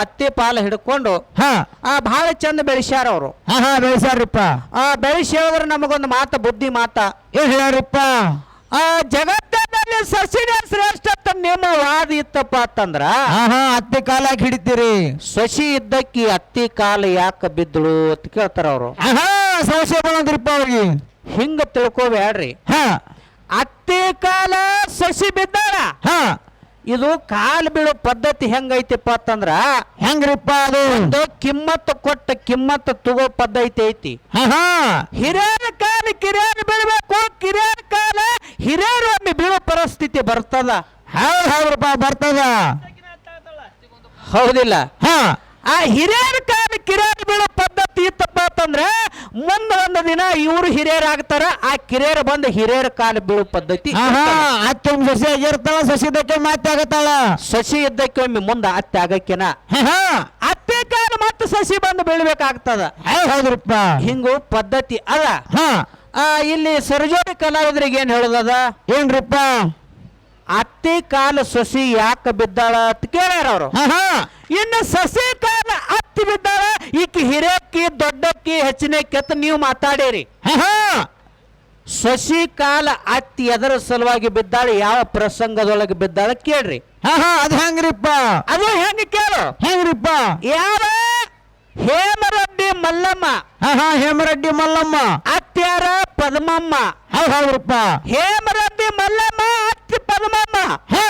ಅತ್ತಿ ಪಾಲ ಹಿಡ್ಕೊಂಡು ಹಾ. ಆ ಬಹಳ ಚಂದ ಬೆಳೆಸ್ಯಾರ ಅವರು. ಹಾ ಹಾ ಬೆಳೆಸ್ಯಾರ್ರಿಪ್ಪ. ಆ ಬೆಳೆಸಿ ಹೇಳಿದ್ರೆ ನಮಗೊಂದು ಮಾತ ಬುದ್ಧಿ ಮಾತ. ಏನ್ ಹೇಳ್ಯಾರಿಪ್ಪ ಆ ಜಗತ್ತಿನಲ್ಲಿ ಸಸಿನ ಶ್ರೇಷ್ಠ ಅಂತ ನಿಮ್ಮ ವಾದ ಇತ್ತಪ್ಪ ಅಂತಂದ್ರ ಹಾ ಹಾ ಹತ್ತಿ ಕಾಲಾಗಿ ಹಿಡಿತೀರಿ. ಸಸಿ ಇದ್ದಕ್ಕಿ ಅತ್ತಿ ಕಾಲ ಯಾಕೆ ಬಿದ್ದಳು ಅಂತ ಕೇಳ್ತಾರ ಅವರು. ಹಾ ಸಮಸ್ಯೆ ಬಂದ್ರಿಪ್ಪ ಅವ್ರಿಗೆ. ಹಿಂಗ ತಿಳ್ಕೊಬೇಡ್ರಿ. ಹಾ. ಅತ್ತಿ ಕಾಲ ಸಸಿ ಬಿದ್ದಾಳ. ಹಾ. ಇದು ಕಾಲ್ ಬೀಳೋ ಪದ್ಧತಿ ಹೆಂಗೈತಿಪ್ಪ ಅಂತಂದ್ರ ಹೆಂಗ್ರಿಪ್ಪ ಅದು? ಕಿಮ್ಮತ್ ಕಿಮ್ಮತ್ತು ಕೊಟ್ಟ ಕಿಮ್ಮತ್ತು ತಗೋ ಪದ್ಧತಿ ಐತಿ. ಹಿರಿಯರ ಕಾಲ ಕಿರಿಯರು ಬೀಳ್ಬೇಕು ಕಿರಿಯರ ಕಾಲ ಹಿರಿಯರು ಒಮ್ಮೆ ಬೀಳೋ ಪರಿಸ್ಥಿತಿ ಬರ್ತದ. ಹೌದ್ ಹೌದ್ರಪ್ಪ ಬರ್ತದ. ಹೌದಿಲ್ಲ. ಹಾ. ಆ ಹಿರಿಯರ ಕಾಲ ಕಿರಿಯರು ಬೀಳೋ ಪದ್ಧತಿ ಇತ್ತಪ್ಪ ಅಂತಂದ್ರೆ ಮುಂದೆ ಒಂದು ದಿನ ಇವರು ಹಿರಿಯರಾಗ್ತಾರ ಆ ಕಿರಿಯರ್ ಬಂದು ಹಿರಿಯರ ಕಾಲ ಬೀಳು ಪದ್ಧತಿ ಹಾ ಸಸಿ ಆಗಿರ್ತಾಳ ಸಸಿ ಇದ್ದಕ್ಕೆ ಮತ್ತೆ ಆಗತ್ತಾಳ? ಸಸಿ ಇದ್ದಕ್ಕೆ ಒಮ್ಮೆ ಮುಂದೆ ಅತ್ತೆ ಆಗಕ್ಕೇನ. ಅತ್ತೆ ಕಾಲ ಮತ್ತೆ ಸಸಿ ಬಂದು ಬೀಳ್ಬೇಕಾಗ್ತದ. ಹೌದ್ ಹೌದ್ರಪ್ಪ. ಹಿಂಗು ಪದ್ಧತಿ ಅದ. ಹಾ. ಆ, ಇಲ್ಲಿ ಸರಜೋಡಿ ಕಲಾವಿದರಿಗೆ ಏನ್ ಹೇಳೋದದ? ಏನ್ರಿಪ್ಪ? ಅತ್ತಿ ಕಾಲ ಸಸಿ ಯಾಕೆ ಬಿದ್ದಾಳ ಅಂತ ಕೇಳ್ಯಾರ ಅವರು. ಇನ್ನು ಸಸಿ ಕಾಲ ಅತ್ತಿ ಬಿದ್ದಾಳ ಈಕಿ ಹಿರೇಕಿ ದೊಡ್ಡಕ್ಕಿ ಹೆಚ್ಚಿನ ಕೆತ್ತ ನೀವು ಮಾತಾಡೇರಿ. ಸಸಿ ಕಾಲ ಅತ್ತಿ ಎದರ ಸಲುವಾಗಿ ಬಿದ್ದಾಳ ಯಾವ ಪ್ರಸಂಗದೊಳಗೆ ಬಿದ್ದಾಳ ಕೇಳ್ರಿ. ಹಾ ಹಾ ಅದ್ ಹೆಂಗ್ರಿಪ್ಪ? ಅದು ಹೆಂಗ ಕೇಳು. ಹೆಂಗ್ರಿಪ್ಪ? ಯಾರ ಹೇಮರಡ್ಡಿ ಮಲ್ಲಮ್ಮ. ಹಾ ಹಾ ಹೇಮರೆಡ್ಡಿ ಮಲ್ಲಮ್ಮ. ಅತ್ಯಾರ ಪದ್ಮಮ್ಮ. ಹೌದ್ ಹೌದ್ರಪ್ಪ. ಹೇಮರೆಡ್ಡಿ ಮಲ್ಲಮ್ಮ ಅತ್ತಿ ಪದ್ಮಮ್ಮ. ಹಾ.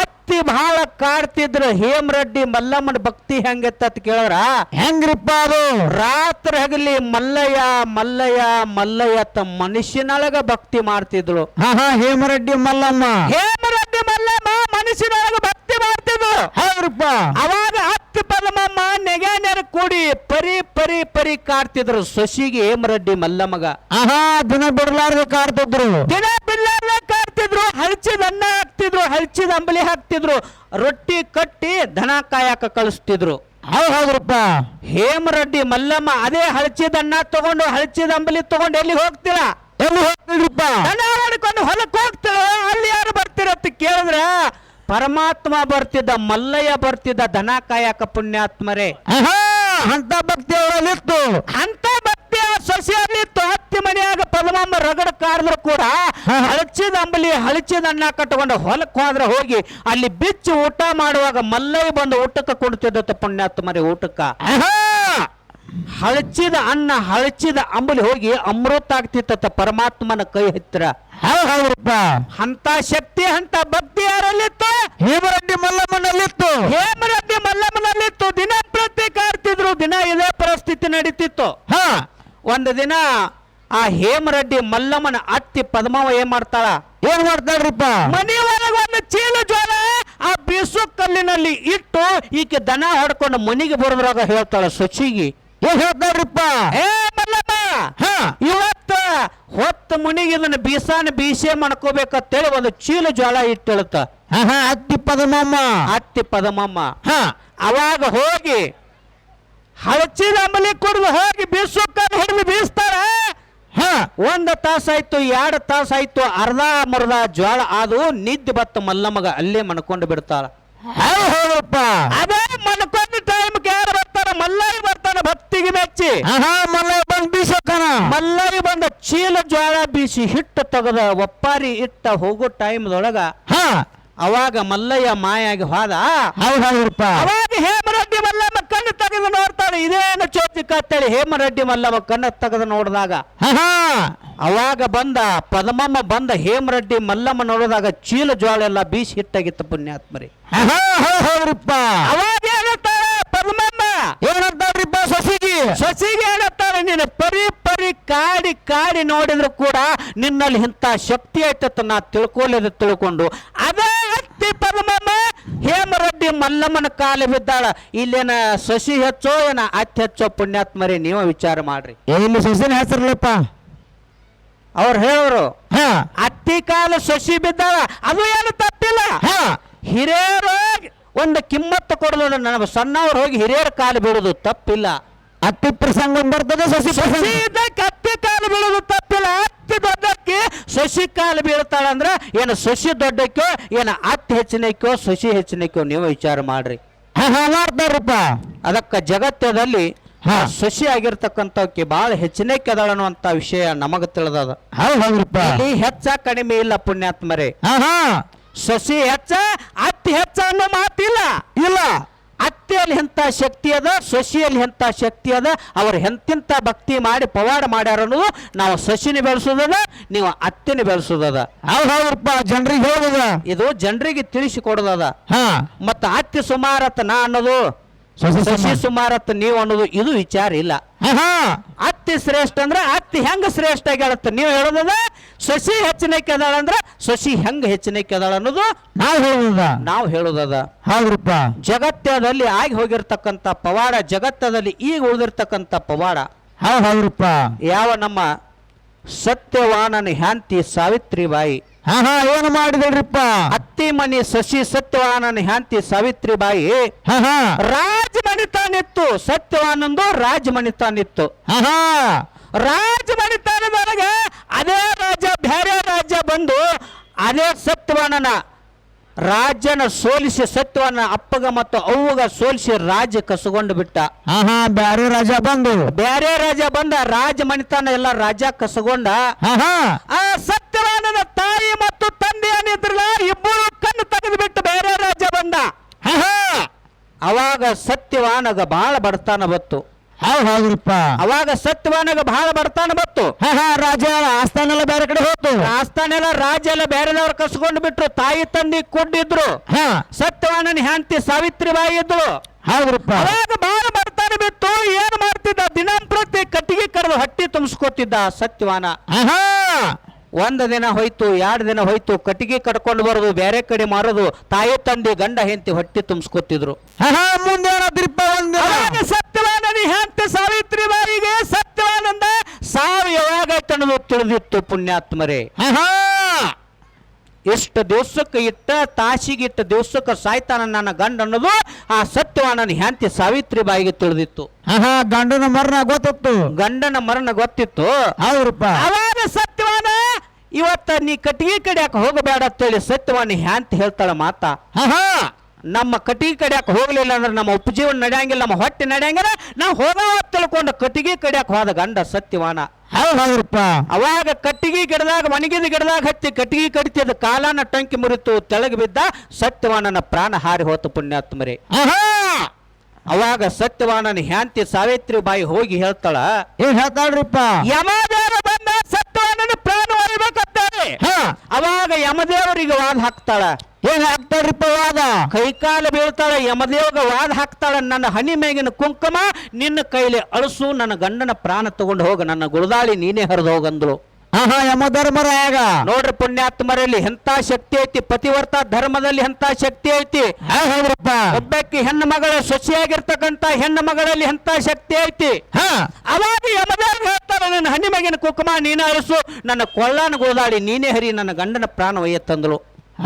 ಅತ್ತಿ ಬಹಳ ಕಾಡ್ತಿದ್ರು ಹೇಮರೆಡ್ಡಿ ಮಲ್ಲಮ್ಮನ ಭಕ್ತಿ ಹೆಂಗತ್ತ ಅಂತ ಕೇಳಿದ್ರ? ಹೆಂಗ್ರಿಪ್ಪ ಅದು? ರಾತ್ರಿ ಹಗಲಿ ಮಲ್ಲಯ್ಯ ಮಲ್ಲಯ್ಯ ಮಲ್ಲಯ್ಯ ತಮ್ಮ ಮನುಷ್ಯನೊಳಗ ಭಕ್ತಿ ಮಾಡ್ತಿದ್ರು. ಹಾ ಹಾ ಹೇಮರೆಡ್ಡಿ ಮಲ್ಲಮ್ಮ. ಹೇಮರೆಡ್ಡಿ ಮಲ್ಲಮ್ಮ ಮನುಷ್ಯನೊಳಗ ಭಕ್ತಿ ಮಾಡ್ತಿದ್ರು. ಹೌದ್ರಪ್ಪ. ಅವಾಗ ಹತ್ತು ಪದಮಮ್ಮ ನೆಗ್ಯಾನ್ಯರ ಕೂಡಿ ಪರಿ ಪರಿ ಪರಿ ಕಾಡ್ತಿದ್ರು ಸೊಸಿಗೆ ಹೇಮರೆಡ್ಡಿ ಮಲ್ಲಮ್ಮಗ. ಹಾ ಹಾ ದಿನ ಬಿಡ್ಲಾರ್ದೆ ಕಾಡ್ತಿದ್ರು. ದಿನ ಬಿಲ್ಲಾರ್ದ ಕಾಡ್ತಿದ್ರು ಹಳಚಿದ ಅನ್ನ ಹಾಕ್ತಿದ್ರು ಅಂಬಲಿ ಹಾಕ್ತಿದ್ರು ರೊಟ್ಟಿ ಕಟ್ಟಿ ದನ ಕಾಯಕ ಕಳಿಸ್ತಿದ್ರು. ಹೌದ್ ಹೌದ್ರಪ್ಪ. ಹೇಮರೆಡ್ಡಿ ಮಲ್ಲಮ್ಮ ಅದೇ ಹಳಚಿದ ಅಣ್ಣ ತಗೊಂಡು ಹಳಚಿದ ಅಂಬಲಿ ತಗೊಂಡು ಎಲ್ಲಿ ಹೋಗ್ತೀರಾ? ಎಲ್ಲಿ ಹೋಗ್ತಿದ್ರಪ್ಪ? ದನ ಹೊಡ್ಕೊಂಡು ಹೊಲಕ್ಕೆ ಹೋಗ್ತೀರ? ಅಲ್ಲಿ ಯಾರು ಬರ್ತೀರ ಅಂತ ಕೇಳಿದ್ರ ಪರಮಾತ್ಮ ಬರ್ತಿದ್ದ ಮಲ್ಲಯ್ಯ ಬರ್ತಿದ್ದ ದನ ಕಾಯಕ ಪುಣ್ಯಾತ್ಮರೇ. ಹಾ ಹಾ ಅಂತ ಭಕ್ತಿ ಅವರಲ್ಲಿತ್ತು. ಅಂತ ಭಕ್ತಿ ಆ ಹತ್ತಿ ಮನೆಯಾಗ ಪದಮಾಂಬ ರಗಡ ಕಾರ್ದ್ರು ಕೂಡ ಹಳಚಿದ ಅಂಬಲಿ ಹಳಚಿದ ಅನ್ನ ಕಟ್ಕೊಂಡು ಹೊಲಕ್ಕೆ ಹೋದ್ರೆ ಹೋಗಿ ಅಲ್ಲಿ ಬಿಚ್ಚಿ ಊಟ ಮಾಡುವಾಗ ಮಲ್ಲೈ ಬಂದು ಊಟಕ್ಕೆ ಕೊಡ್ತಿದ್ದತ್ತ ಪುಣ್ಯಾತ್ಮರಿ ಊಟಕ್ಕ. ಹಳಚಿದ ಅನ್ನ ಹಳಚಿದ ಅಂಬಲಿ ಹೋಗಿ ಅಮೃತ ಆಗ್ತಿತ್ತ ಪರಮಾತ್ಮನ ಕೈ ಹತ್ತಿರ. ಅಂತ ಶಕ್ತಿ ಅಂತ ಭಕ್ತಿ ಯಾರಲ್ಲಿತ್ತು? ಹೇಮರೆಡ್ಡಿ ಮಲ್ಲಮ್ಮನಲ್ಲಿತ್ತು. ಹೇಮರೆಡ್ಡಿ ಮಲ್ಲಮ್ಮನಲ್ಲಿತ್ತು. ದಿನ ಪ್ರತಿ ಕಾರ್ತಿದ್ರು ದಿನ ಇದೇ ಪರಿಸ್ಥಿತಿ ನಡೀತಿತ್ತು. ಹಾ. ಒಂದು ದಿನ ಆ ಹೇಮರೆಡ್ಡಿ ಮಲ್ಲಮ್ಮನ ಅತ್ತಿ ಪದ್ಮಾವ ಏನ್ ಮಾಡ್ತಾಳ? ಏನ್ ಮಾಡ್ತಾಳ್ರಿಪ್ಪ? ಮನೆ ಒಂದು ಚೀಲ ಜ್ವರ ಆ ಬೀಸು ಕಲ್ಲಿನಲ್ಲಿ ಇಟ್ಟು ಈಕೆ ದನ ಹೊಡ್ಕೊಂಡು ಮನೆಗೆ ಬರೋದ್ರಾಗ ಹೇಳ್ತಾಳ ಸಚಿಗಿ. ಏನ್ ಹೇಳ್ತಾಳ್ರಿಪ್ಪ? ಏ ಮಲ್ಲಮ್ಮ ಇವತ್ತ ಹೊತ್ತ ಮುನಿಗೆ ಇದನ್ನ ಬೀಸಾನ ಬೀಸೆ ಮಾಡ್ಕೋಬೇಕಂತೇಳಿ ಒಂದು ಚೀಲ ಜೋಳ ಇಟ್ಟಿಳುತ್ತ. ಅತ್ತಿ ಪದಮಮ್ಮ. ಅತ್ತಿ ಪದಮಮ್ಮ. ಹಾ. ಅವಾಗ ಹೋಗಿ ಹಳಚಿದ ಅಂಬಲಿ ಕುಡಿದು ಹೋಗಿ ಬೀಸು ಕಲ್ಲು ಒಂದು ತಾಸಾಯ್ತು ಎರಡು ತಾಸಾಯ್ತು ಅರ್ಧ ಮರ್ಧ ಜ್ವಾಳ ಅದು ನಿದ್ದೆ ಬತ್ತ ಮಲ್ಲಮ್ಮಗ ಅಲ್ಲೇ ಮನ್ಕೊಂಡು ಬಿಡ್ತಾರ ಹೌದ್ ಹೌದ್ರಪ್ಪ ಅದೇ ಮನ್ಕೊಂಡು ಟೈಮ್ ಯಾರು ಬರ್ತಾರ ಮಲ್ಲಯ್ಯ ಬರ್ತಾನ ಭಕ್ತಿಗೆ ಮೆಚ್ಚಿ. ಮಲ್ಲಯ್ಯ ಬಂದು ಮಲ್ಲ ಬಂದ್ ಬೀಸಕ್ಕನ ಮಲ್ಲಯ್ಯ ಬಂದ ಚೀಲ ಜ್ವಾಳ ಬೀಸಿ ಹಿಟ್ಟು ತೆಗೆದ ಒಪ್ಪಾರಿ ಇಟ್ಟ ಹೋಗೋ ಟೈಮ್ದೊಳಗ ಹಾ. ಅವಾಗ ಮಲ್ಲಯ್ಯ ಮಾಯಾಗಿ ಹೋದ. ಹೌದ್ ಹೌದ್ರಪ್ಪ ಅವಾಗ ಹೇಮರೆಡ್ಡಿ ಮಲ್ಲಮ್ಮ ಕಣ್ಣು ತೆಗೆದು ನೋಡ್ತಾಳೆ ಇದೇನು ಚೋಚಿಕ ಅಂತೇಳಿ ಹೇಮರೆಡ್ಡಿ ಮಲ್ಲಮ್ಮ ಕಣ್ಣ ತೆಗೆದು ನೋಡಿದಾಗ ಅವಾಗ ಬಂದ ಪದ್ಮಮ್ಮ ಬಂದ ಹೇಮರೆಡ್ಡಿ ಮಲ್ಲಮ್ಮ ನೋಡಿದಾಗ ಚೀಲ ಜೋಳ ಎಲ್ಲ ಬೀಸಿ ಹಿಟ್ಟಾಗಿತ್ತು ಪುಣ್ಯಾತ್ಮರಿ. ಅವಾಗ ಏನಂತಾಳೆ ಪದ್ಮಮ್ಮ? ಏನಂತಾರಿಪ್ಪ ಸೊಸಿಗಿ? ಸಸಿಗೆ ಏನಂತಾಳೆ ನೀನು ಪರಿ ಪರಿ ಕಾಡಿ ಕಾಡಿ ನೋಡಿದ್ರು ಕೂಡ ನಿನ್ನಲ್ಲಿ ಇಂಥ ಶಕ್ತಿ ಐತತ್ತ ನಾ ತಿಳ್ಕೊಳ್ಳೋದು ತಿಳ್ಕೊಂಡು ಅದೇ ಅತ್ತಿ ಪದ್ಮಮ್ಮ ಹೇಮರೊಡ್ಡಿ ಮಲ್ಲಮ್ಮನ ಕಾಲು ಬಿದ್ದಾಳ. ಇಲ್ಲೇನ ಸಸಿ ಹೆಚ್ಚೋ ಏನ ಅತ್ತಿ ಹೆಚ್ಚೋ ಪುಣ್ಯಾತ್ಮರಿ ನೀವು ವಿಚಾರ ಮಾಡ್ರಿ. ಏ, ಸಸಿನ ಸೊಸಿನ ಹೆಸರ್ಲಪ್ಪ ಅವ್ರು ಹೇಳೋರು ಹಾ. ಅತ್ತಿ ಕಾಲು ಸಸಿ ಬಿದ್ದಾಳ. ಅದು ಏನು ತಪ್ಪಿಲ್ಲ. ಹಾ. ಹಿರಿಯರು ಒಂದು ಕಿಮ್ಮತ್ತು ಕೊಡಲು ನನ್ನ ಸಣ್ಣವ್ರು ಹೋಗಿ ಹಿರಿಯರ ಕಾಲು ಬಿಡೋದು ತಪ್ಪಿಲ್ಲ. ಅತ್ತಿ ಪ್ರಸಂಗ ಒಂದ್ ಬರ್ತದೆ ಸಸಿ ಪ್ರಸಂಗ. ಸಸಿ ಇದ್ದಾಗ ಅತ್ತಿ ಕಾಲು ಬೀಳೋದು ತಪ್ಪಿಲ್ಲ. ಅತ್ತಿ ದೊಡ್ಡಕ್ಕೆ ಸಸಿ ಕಾಲು ಬೀಳ್ತಾಳಂದ್ರೆ ಏನು ಸಸಿ ದೊಡ್ಡಕ್ಕೋ ಏನು ಅತ್ತಿ ಹೆಚ್ಚಿನಕ್ಕೋ ಸಸಿ ಹೆಚ್ಚಿನಕ್ಕೋ ನೀವು ವಿಚಾರ ಮಾಡ್ರಿ. ಹಾ ಅದಕ್ಕೆ ಜಗತ್ತದಲ್ಲಿ ಸೊಸಿ ಆಗಿರ್ತಕ್ಕಂಥವಕ್ಕೆ ಬಹಳ ಹೆಚ್ಚಿನಕ್ಕೆ ಅದಾಳ ಅನ್ನುವಂತ ವಿಷಯ ನಮಗ ತಿಳಿದದ. ಇಲ್ಲಿ ಹೆಚ್ಚ ಕಡಿಮೆ ಇಲ್ಲ ಪುಣ್ಯಾತ್ಮರೇ. ಸೊಸಿ ಹೆಚ್ಚ ಅತ್ತಿ ಹೆಚ್ಚ ಅನ್ನೋ ಮಾತಿಲ್ಲ. ಇಲ್ಲ. ಅತ್ತೆಯಲ್ಲಿ ಎಂಥ ಶಕ್ತಿ ಅದ ಸೊಸಿಯಲ್ಲಿ ಎಂಥ ಶಕ್ತಿ ಅದ ಅವ್ರು ಎಂತಿಂತ ಭಕ್ತಿ ಮಾಡಿ ಪವಾಡ ಮಾಡ್ಯಾರ ಅನ್ನೋದು ನಾವು ಸಸಿನ ಬೆಳೆಸೋದದ ನೀವು ಅತ್ತೆನ ಬೆಳೆಸೋದದ. ಹೌದು ಹೌದ್ರಿಪ್ಪ ಜನರಿಗೆ ಹೇಳುದ ಇದು ಜನರಿಗೆ ತಿಳಿಸಿ ಕೊಡೋದದ ಹಾ. ಮತ್ತ ಅತ್ತೆ ಸುಮಾರತ್ತ ನಾ ಅನ್ನೋದು ಸೊಸೆ ಸಸಿ ಸಮ- ಸುಮಾರತ್ ನೀವು ಅನ್ನೋದು ಇದು ವಿಚಾರ ಇಲ್ಲ. ಅತ್ತಿ ಶ್ರೇಷ್ಠ ಅಂದ್ರೆ ಅತ್ತಿ ಹೆಂಗ ಶ್ರೇಷ್ಠ ಆಗ್ಯಾಳತ್ತ ನೀವು ಹೇಳೋದದ? ಸಸಿ ಹೆಚ್ಚಿನಕ್ಕೆ ಅದಾಳ ಅಂದ್ರೆ ಹೆಂಗ್ ಹೆಂಗ ಹೆಚ್ಚಿನಕ್ಕೆ ಅದಾಳ ಅನ್ನೋದು ನಾವು ಹೇಳೋದ ನಾವು ಹೇಳೋದದ. ಹೌದ್ರಪ್ಪ. ಜಗತ್ತದಲ್ಲಿ ಆಗಿ ಹೋಗಿರ್ತಕ್ಕಂಥ ಪವಾಡ ಜಗತ್ತದಲ್ಲಿ ಈಗ ಉಳಿದಿರ್ತಕ್ಕಂಥ ಪವಾಡ. ಹೌದ್ರಪ್ಪ. ಯಾವ ನಮ್ಮ ಸತ್ಯವಾನನ ಹ್ಯಾಂತಿ ಸಾವಿತ್ರಿಬಾಯಿ. ಹಾ ಹಾ ಏನು ಮಾಡಿದ್ರಿಪ್ಪ? ಅತ್ತಿ ಮನಿ ಸಸಿ ಸತ್ಯವಾನನ ಹ್ಯಾಂತಿ ಸಾವಿತ್ರಿಬಾಯಿ ರಾಜಮಣಿತಾನಿತ್ತು ಸತ್ಯವಾನಂದು ರಾಜಮಣಿತಾನಿತ್ತು ಹಾ ರಾಜಮಣಿತಾನದೊಳಗೆ ಅದೇ ರಾಜ ಬೇರೆ ರಾಜ್ಯ ಬಂದು ಅದೇ ಸತ್ಯವಾನನ ರಾಜ್ಯನ ಸೋಲಿಸಿ ಸತ್ವನ ಅಪ್ಪಗ ಮತ್ತು ಅವ್ವಗ ಸೋಲಿಸಿ ರಾಜ್ಯ ಕಸಗೊಂಡು ಬಿಟ್ಟ. ಹಾ ಹಾ ಬ್ಯಾರೆ ರಾಜ ಬಂದು. ಬ್ಯಾರೆ ರಾಜ ಬಂದ ರಾಜ ಮಣಿತನ ಎಲ್ಲ ರಾಜ ಕಸಗೊಂಡ. ಹಾ ಹಾ ಆ ಸತ್ಯವಾನನ ತಾಯಿ ಮತ್ತು ತಂದೆ ಏನಿದ್ರಲ್ಲ ಇಬ್ಬರು ಕಣ್ಣು ತೆಗೆದು ಬಿಟ್ಟು ಬೇರೆ ರಾಜ ಬಂದ. ಹಾ ಹಾ ಅವಾಗ ಸತ್ಯವಾನಗ ಬಹಳ ಬಡತನ ಬತ್ತು. ಹೌದ್ ಹೌದ್ರಿಪ್ಪ ಅವಾಗ ಸತ್ಯವಾನಗ ಬಹಳ ಬರ್ತಾನ ಬತ್ತು ಹಾ ಹಾ ರಾಜ ಆಸ್ಥಾನೆಲ್ಲ ಬೇರೆ ಕಡೆ ಹೋತು ಆಸ್ಥಾನೆಲ್ಲ ರಾಜ ಎಲ್ಲ ಬೇರೆದವ್ರ ಕಸ್ಕೊಂಡು ಬಿಟ್ರು ತಾಯಿ ತಂದಿ ಕೊಡ್ಡಿದ್ರು ಹಾ. ಸತ್ಯವಾನನ ಹೆಂಡತಿ ಸಾವಿತ್ರಿಬಾಯಿ ಇದ್ರು ಹೌದ್ರಪ್ಪ ಅವಾಗ ಬಹಳ ಬರ್ತಾನೆ ಬಿತ್ತು ಏನ್ ಮಾಡ್ತಿದ್ದ? ದಿನಂಪ್ರತಿ ಕಟ್ಟಿಗೆ ಕರೆದು ಹಟ್ಟಿ ತುಂಬಿಸ್ಕೊತಿದ್ದ ಸತ್ಯವಾನ. ಆಹಾ ಒಂದ ದಿನ ಹೋಯ್ತು ಎರಡು ದಿನ ಹೋಯ್ತು ಕಟ್ಟಿಗೆ ಕಟ್ಕೊಂಡು ಬರೋದು ಬೇರೆ ಕಡೆ ಮಾರೋದು ತಾಯಿ ತಂದೆ ಗಂಡ ಹೆಂಡತಿ ಹೊಟ್ಟಿ ತುಂಬಿಸ್ಕೊತಿದ್ರು. ಹಾ ಮುಂದೆ ಏನಾದ್ರಿಪ್ಪ ಹೆಂಡತಿ ಸಾವಿತ್ರಿ ಬಾಯಿಗೆ ಸತ್ಯವಾನಂದ ಸಾವು ಯಾವಾಗ ಅನ್ನೋದು ತಿಳಿದಿತ್ತು ಪುಣ್ಯಾತ್ಮರೇ. ಎಷ್ಟು ದಿವಸಕ್ಕೆ ಇಟ್ಟ ತಾಸಿಗೆ ಇಟ್ಟ ದಿವಸಕ್ಕೆ ಸಾಯ್ತಾನ ನನ್ನ ಗಂಡ ಅನ್ನೋದು ಆ ಸತ್ಯವಾನನ ಹ್ಯಾಂತಿ ಸಾವಿತ್ರಿ ಬಾಯಿಗೆ ತಿಳಿದಿತ್ತು ಗಂಡನ ಮರಣ ಗೊತ್ತಿತ್ತು. ಗಂಡನ ಮರಣ ಗೊತ್ತಿತ್ತು. ಅವ್ರಪ್ಪ ಅವಾಗ ಸತ್ಯವಾನ ಇವತ್ತ ನೀ ಕಟ್ಟಿಗೆ ಕಡಿಯಾಕ ಹೋಗಬೇಡ ಅಂತೇಳಿ ಸತ್ಯವಾನಿ ಹ್ಯಾಂತ ಹೇಳ್ತಾಳ ಮಾತಾ. ಹಾ ನಮ್ಮ ಕಟ್ಟಿಗೆ ಕಡಿಯಾಕ ಹೋಗಲಿಲ್ಲ ಅಂದ್ರೆ ನಮ್ಮ ಉಪಜೀವನ ನಡೆಯಂಗಿಲ್ಲ ನಮ್ಮ ಹೊಟ್ಟೆ ನಡೆಯಂಗಿಲ್ಲ. ನಾವು ಹೋಗೋ ತಿಳ್ಕೊಂಡು ಕಟ್ಟಿಗೆ ಕಡಿಯಾಕ ಹೋದ ಗಂಡ ಸತ್ಯವಾನ. ಹೌದ್ ಹೌದ್ರಪ್ಪ. ಅವಾಗ ಕಟ್ಟಿಗೆ ಗಿಡದಾಗ ಒಣಗಿದ ಗಿಡದಾಗ ಹತ್ತಿ ಕಟ್ಟಿಗೆ ಕಡಿತಿದ ಕಾಲನ ಟಂಕಿ ಮುರಿತು ತೆಳಗ ಬಿದ್ದ ಸತ್ಯವಾನನ ಪ್ರಾಣ ಹಾರಿ ಹೋತು ಪುಣ್ಯಾತ್ಮರಿ. ಅವಾಗ ಸತ್ಯವಾನನ ಹ್ಯಾಂತಿ ಸಾವಿತ್ರಿ ಬಾಯಿ ಹೋಗಿ ಹೇಳ್ತಾಳ ಏನ್ ಹೇಳ್ತಾಳ್ರಿಪ್ಪ? ಯಮದೇವ ಬಂದ ಸತ್ಯವಾನನ ಪ್ರಾಣ ಒಯ್ಬೇಕಂತಾರೆ ಹಾ ಅವಾಗ ಯಮದೇವರಿಗೆ ವಾದ ಹಾಕ್ತಾಳ? ಏನ್ ಹಾಕ್ತಾಳ್ರಿಪ್ಪ ವಾದ? ಕೈಕಾಲ ಬೀಳ್ತಾಳ ಯಮದೇವಗ ವಾದ ಹಾಕ್ತಾಳ ನನ್ನ ಹನಿ ಮೇಗಿನ ಕುಂಕುಮ ನಿನ್ನ ಕೈಲಿ ಅಳಸು ನನ್ನ ಗಂಡನ ಪ್ರಾಣ ತಗೊಂಡು ಹೋಗ ನನ್ನ ಗುಳದಾಳಿ ನೀನೇ ಹರಿದು ಹೋಗಂದ್ರು ಆಹಾ ಯಮ ಯಮ ಧರ್ಮರಾಯಾಗ ನೋಡ್ರಿ ಪುಣ್ಯಾತ್ಮರಲ್ಲಿ ಎಂತ ಶಕ್ತಿ ಐತಿ ಪತಿವರ್ತ ಧರ್ಮದಲ್ಲಿ ಎಂತ ಶಕ್ತಿ ಐತಿ. ಹೌದ್ರಪ್ಪ. ಒಬ್ಬಾಕಿ ಹೆಣ್ಣು ಮಗಳ ಸೊಸೆಯಾಗಿರ್ತಕ್ಕಂತ ಹೆಣ್ಣು ಮಗಳಲ್ಲಿ ಎಂತ ಶಕ್ತಿ ಐತಿ. ಹಾ. ಅವಾಗ ಯಮದೇವ್ರು ನನ್ನ ಹನಿ ಮಗಿನ ಕುಕುಮ ನೀನ ಅರಸು. ನನ್ನ ಕೊಳ್ಳಾನ ಗೋದಾಡಿ ನೀನೇ ಹರಿ. ನನ್ನ ಗಂಡನ ಪ್ರಾಣ ತಂದಳು.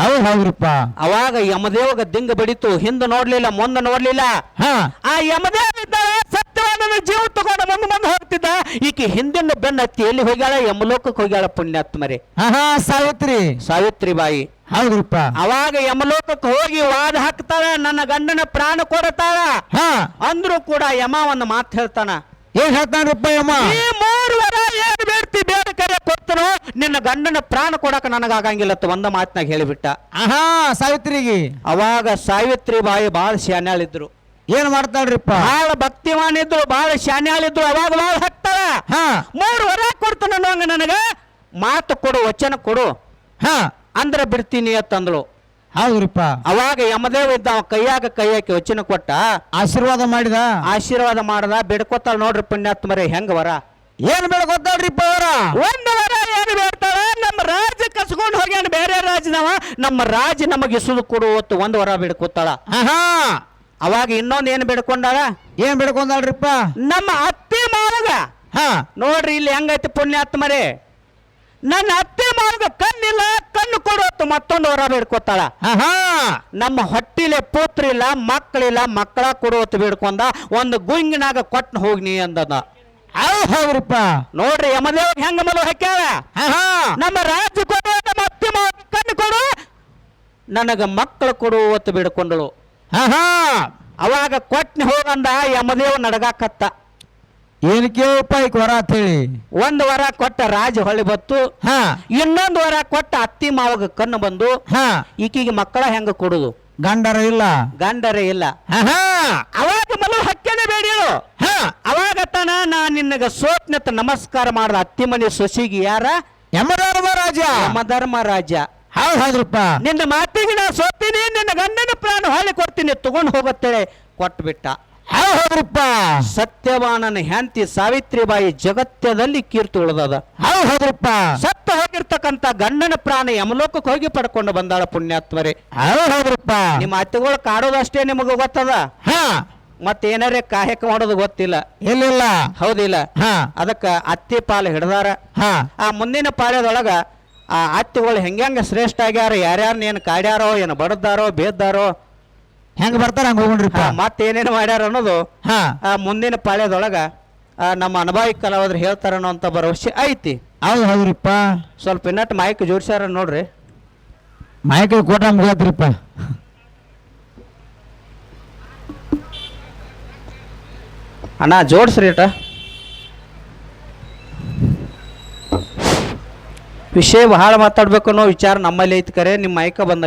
ಹೌದು ಹೌದ್ರಪ್ಪ. ಅವಾಗ ಯಮದೇವಗ ದಿಂಗ ಬಡಿತು. ಹಿಂದೆ ನೋಡ್ಲಿಲ್ಲ ಮುಂದೆ ನೋಡ್ಲಿಲ್ಲ. ಹಾ. ಆ ಯಮದೇವ ಸತ್ಯವನ್ನ ಜೀವ ತಗೊಂಡ ಮುಂದೆ ಮುಂದೆ ಹೋಗ್ತಿದ್ದ. ಈಕೆ ಹಿಂದಿನ ಬೆನ್ನ ಹತ್ತಿ ಎಲ್ಲಿ ಹೋಗ್ಯಾಳ? ಯಮಲೋಕಕ್ಕೆ ಹೋಗ್ಯಾಳ ಪುಣ್ಯಾತ್ಮರಿ. ಸಾವಿತ್ರಿ. ಸಾವಿತ್ರಿ ಬಾಯಿ. ಹೌದ್ರಪ್ಪ. ಅವಾಗ ಯಮಲೋಕಕ್ಕೆ ಹೋಗಿ ವಾದ ಹಾಕ್ತಾಳ. ನನ್ನ ಗಂಡನ ಪ್ರಾಣ ಕೊಡತಾಳ ಹಾ. ಅಂದ್ರೂ ಕೂಡ ಯಮ ಒಂದು ಮಾತು ಹೇಳ್ತಾನ. ಏನ್ ಹೇಳ್ತಾನ ಯಮ? ಈ ಮೂರು ವರ ಏನು ಬೇಡ್ತಿ ಬೇಡ ಕರೆ ಕೊತ್ತನು ನಿನ್ನ ಗಂಡನ ಪ್ರಾಣ ಕೊಡಕ ನನಗಾಗಂಗಿಲ್ಲ ಅಂತ ಒಂದ ಮಾತಿನಾಗ ಹೇಳಿಬಿಟ್ಟ. ಆಹಾ ಸಾವಿತ್ರಿಗೆ. ಅವಾಗ ಸಾವಿತ್ರಿ ಬಾಯಿ ಬಹಳ ಶಾನ್ಯಾಳಿದ್ರು ಏನ್ ಮಾಡ್ತಾಳ್ರಿಪ್ಪ? ಬಹಳ ಭಕ್ತಿವಾನ್ ಇದ್ರು ಬಹಳ ಶಾನ್ಯಾಳಿದ್ರು ಅವಾಗ ಬಾಳ ಹತ್ತಳ. ಹಾ. ಮೂರು ವರ ಕೊಡ್ತಾನ ಅನ್ನೋಂಗ ನನಗ. ಮಾತು ಕೊಡು ವಚನ ಕೊಡು. ಹಾ. ಅಂದ್ರ ಬಿಡ್ತೀನಿ ಅಂತಂದ್ಳು. ಹೌದ್ರಿಪ್ಪ. ಅವಾಗ ಯಮದೇವ ಇದ್ದ ಅವ ಕೈಯಾಗ ಕೈಯಾಕಿ ವಚನ ಕೊಟ್ಟ. ಆಶೀರ್ವಾದ ಮಾಡಿದ? ಆಶೀರ್ವಾದ ಮಾಡದ ಬಿಡ್ಕೊತಾಳ ನೋಡ್ರಿ ಪುಣ್ಯಾತ್ಮರೇ ಹೆಂಗ ವರ? ಏನ್ ಗೊತ್ತಾಡ್ರಿಪ್ಪ ಅವರ? ಒಂದು ವಾರ ಏನು ಬೇಡ್ತಾಳ ನಮ್ಮ ರಾಜ್ಯ ಕಸ್ಕೊಂಡು ಹೋಗ್ಯಾನ ಬೇರೆ ರಾಜ್ಯದವ. ನಮ್ಮ ರಾಜ್ಯ ನಮಗೆ ಇಸುದು ಕೊಡು ಹೊತ್ತು ಒಂದು ವರ ಬಿಡ್ಕೊತಾಳ. ಆಹಾ. ಅವಾಗ ಇನ್ನೊಂದು ಏನು ಬಿಡ್ಕೊಂಡಾಳ? ಏನ್ ಬೇಡ್ಕೊಂಡಾಳ್ರಿಪ್ಪ? ನಮ್ಮ ಅತ್ತೆ ಮಾವಗ ಹಾ. ನೋಡ್ರಿ ಇಲ್ಲಿ ಹೆಂಗೈತಿ ಪುಣ್ಯಾತ್ಮರೇ. ನನ್ನ ಅತ್ತೆ ಮಾವಗ ಕಣ್ಣಿಲ್ಲ ಕಣ್ಣು ಕೊಡು ಹೊತ್ತು ಮತ್ತೊಂದು ವರ ಬೇಡ್ಕೊತಾಳ. ಆಹಾ. ನಮ್ಮ ಹೊಟ್ಟಿಲೆ ಪುತ್ರ ಇಲ್ಲ ಮಕ್ಕಳಿಲ್ಲ ಮಕ್ಕಳ ಕೊಡು ಹೊತ್ತು ಬೇಡ್ಕೊಂಡ ಒಂದು ಗುಂಗಿನಾಗ ಕೊಟ್ಟು ಹೋಗ್ನಿ ಅಂದದ. ಹೌದ್ರಿಪ್ಪ. ನೋಡ್ರಿ ಯಮದೇವ್ ಹೆಂಗ ಮಲು ಹಾಕ್ಯಾಳ? ಆಹಾ ನಮ್ಮ ರಾಜ್ಯ ಕೊಡು ನಮ್ಮ ಅತ್ತೆ ಮಾವ ಕಣ್ಣು ಕೊಡು. ನನಗ ಮಕ್ಕಳು ಕೊಡು ಹೊತ್ತು ಬಿಡ್ಕೊಂಡಳು. ಅವಾಗ ಕೊಟ್ನಿ ಹೋಗಂದ ಯಮದೇವ್ ನಡಗಾಕತ್ತ. ಏನ್ ಕೇಳಪ್ಪ ಈಗ ವರ ಅಂತ ಹೇಳಿ? ಒಂದು ವರ ಕೊಟ್ಟ ರಾಜ ಹೊಳಿ ಬತ್ತು. ಹಾ. ಇನ್ನೊಂದು ವರ ಕೊಟ್ಟ ಅತ್ತಿ ಮಾವಗ ಕಣ್ಣು ಬಂದು. ಹಾ. ಈಕಿಗೆ ಮಕ್ಕಳ ಹೆಂಗ ಕೊಡುದು? ಗಂಡರ ಇಲ್ಲ. ಗಂಡರ ಇಲ್ಲ. ಹಾ ಹಾ. ಅವಾಗ ಮಲು ಹಕ್ಕನೆ ಹಾ. ಅವಾಗ ತನ ನಾ ನಿನ್ನಗ ಸೋತ್ನತ್ತ ನಮಸ್ಕಾರ ಮಾಡ್ದ ಅತ್ತಿ ಮನೆ ಸೊಸಿಗೆ ಯಾರ? ಯಮಧರ್ಮ ರಾಜ. ಯಮಧರ್ಮ ರಾಜ. ಹೌದ್ ಹೌದ್ರಪ್ಪ. ನಿನ್ನ ಮಾತಿಗೆ ನಾ ಸೋತೀನಿ ನಿನ್ನ ಗಂಡನ ಪ್ರಾಣ ಹೊಳ್ಳಿ ಕೊಡ್ತೀನಿ ತಗೊಂಡು ಹೋಗತ್ತೇಳೆ. ಕೊಟ್ಬಿಟ್ಟ. ಹೌದ್ರಪ್ಪ. ಸತ್ಯವಾನನ ಹೆಂಡತಿ ಸಾವಿತ್ರಿಬಾಯಿ ಜಗತ್ಯದಲ್ಲಿ ಕೀರ್ತಿ ಉಳಿದದ. ಹೌದ್ ಹೌದ್ರಪ್ಪ. ಸತ್ತ ಹೋಗಿರ್ತಕ್ಕಂತ ಗಂಡನ ಪ್ರಾಣ ಯಮಲೋಕಕ್ಕೆ ಹೋಗಿ ಪಡ್ಕೊಂಡು ಬಂದಾಳ ಪುಣ್ಯಾತ್ಮರೇ. ಹೌದ್ ಹೌದ್ರಪ್ಪ. ನಿಮ್ಮ ಅತ್ತಿಗಳು ಕಾಡೋದಷ್ಟೇ ನಿಮಗೆ ಗೊತ್ತದ? ಹಾ. ಮತ್ತೇನಾರೇ ಕಾಯಕ ಮಾಡೋದು ಗೊತ್ತಿಲ್ಲ. ಇಲ್ಲ ಹೌದಿಲ್ಲ. ಹ. ಅದಕ್ಕ ಅತ್ತಿ ಪಾಲು ಹಿಡ್ದಾರ. ಹ. ಆ ಮುಂದಿನ ಪಾಳ್ಯದೊಳಗ ಆ ಅತ್ತಿಗಳು ಹೆಂಗ್ಯಾಂಗ ಶ್ರೇಷ್ಠ ಆಗ್ಯಾರ ಯಾರ್ಯಾರನ್ನ ಏನು ಕಾಡ್ಯಾರೋ ಏನು ಬಡದಾರೋ ಬೇದ್ದಾರೋ ಹೆಂಗ್ ಬರ್ತಾರ ಹಂಗ ಹೋಗ್ರಿ ಮತ್ತೇನೇನು ಮಾಡ್ಯಾರ ಅನ್ನೋದು ಹಾ. ಆ ಮುಂದಿನ ಪಾಳ್ಯದೊಳಗ ನಮ್ಮ ಅನುಭವಿ ಕಲಾವಿದ್ರು ಹೇಳ್ತಾರ ಅನ್ನೋ ಅಂತ ಭರವಸೆ ಐತಿ. ಹೌದು ಹೌದ್ರಿಪ್ಪ. ಸ್ವಲ್ಪ ಇನ್ನಟ್ಟು ಮೈಕ್ ಜೋಡಿಸ್ಯಾರ ನೋಡ್ರಿ. ಮೈಕ್ ಕೋಟ ಮುಗತ್ರಿಪ್ಪ ಅಣ್ಣ ಜೋಡಿಸ್ರಿ ಇಟ. ವಿಷಯ ಬಹಳ ಮಾತಾಡ್ಬೇಕು ಅನ್ನೋ ವಿಚಾರ ನಮ್ಮಲ್ಲಿ ಐತಿ ಕರೆ ನಿಮ್ಮ ಮೈಕ ಬಂದ